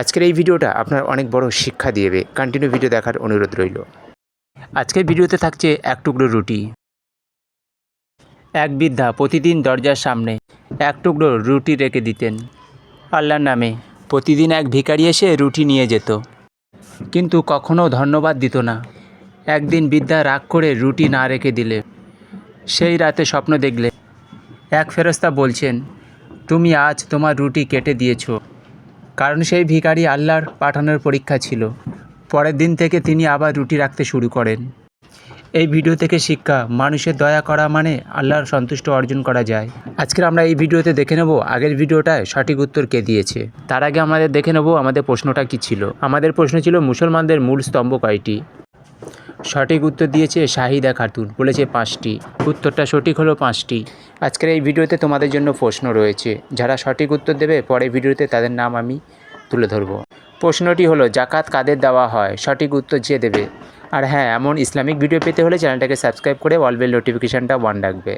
আজকের এই ভিডিওটা আপনার অনেক বড় শিক্ষা দিবে কন্টিনিউ ভিডিও দেখার অনুরোধ রইল। আজকের ভিডিওতে থাকছে এক টুকরো রুটি। এক বৃদ্ধা প্রতিদিন দরজার সামনে এক টুকরো রুটি রেখে দিতেন। আল্লাহর নামে প্রতিদিন এক ভিখারি এসে রুটি নিয়ে যেত। কিন্তু কখনো ধন্যবাদ দিত না। একদিন বৃদ্ধা রাগ করে রুটি না রেখে দিলে। সেই রাতে স্বপ্ন দেখলে এক ফেরস্তা বলছেন, তুমি আজ তোমার রুটি কেটে দিয়েছ। কারণ সেই ভিখারি আল্লাহর পাঠানোর পরীক্ষা ছিল। পরের দিন থেকে তিনি আবার রুটি রাখতে শুরু করেন। এই ভিডিও থেকে শিক্ষা, মানুষের দয়া করা মানে আল্লাহর সন্তুষ্ট অর্জন করা যায়। আজকে আমরা এই ভিডিওতে দেখে নেব আগের ভিডিওটায় সঠিক উত্তর কে দিয়েছে। তার আগে আমাদের দেখে নেব আমাদের প্রশ্নটা কি ছিল। আমাদের প্রশ্ন ছিল মুসলমানদের মূল স্তম্ভ কয়টি? সঠিক উত্তর দিয়েছে শাহিদা খাতুন বলেছে পাঁচটি। উত্তরটা সঠিক হলো পাঁচটি। আজকের এই ভিডিওতে তোমাদের জন্য প্রশ্ন রয়েছে। যারা সঠিক উত্তর দেবে পরে ভিডিওতে তাদের নাম আমি তুলে ধরব। প্রশ্নটি হলো, জাকাত কাদের দেওয়া হয়? সঠিক উত্তর যে দেবে। আর হ্যাঁ এমন ইসলামিক ভিডিও পেতে হলে চ্যানেলটাকে সাবস্ক্রাইব করে অল বেল নোটিফিকেশানটা ওয়ান রাখবে।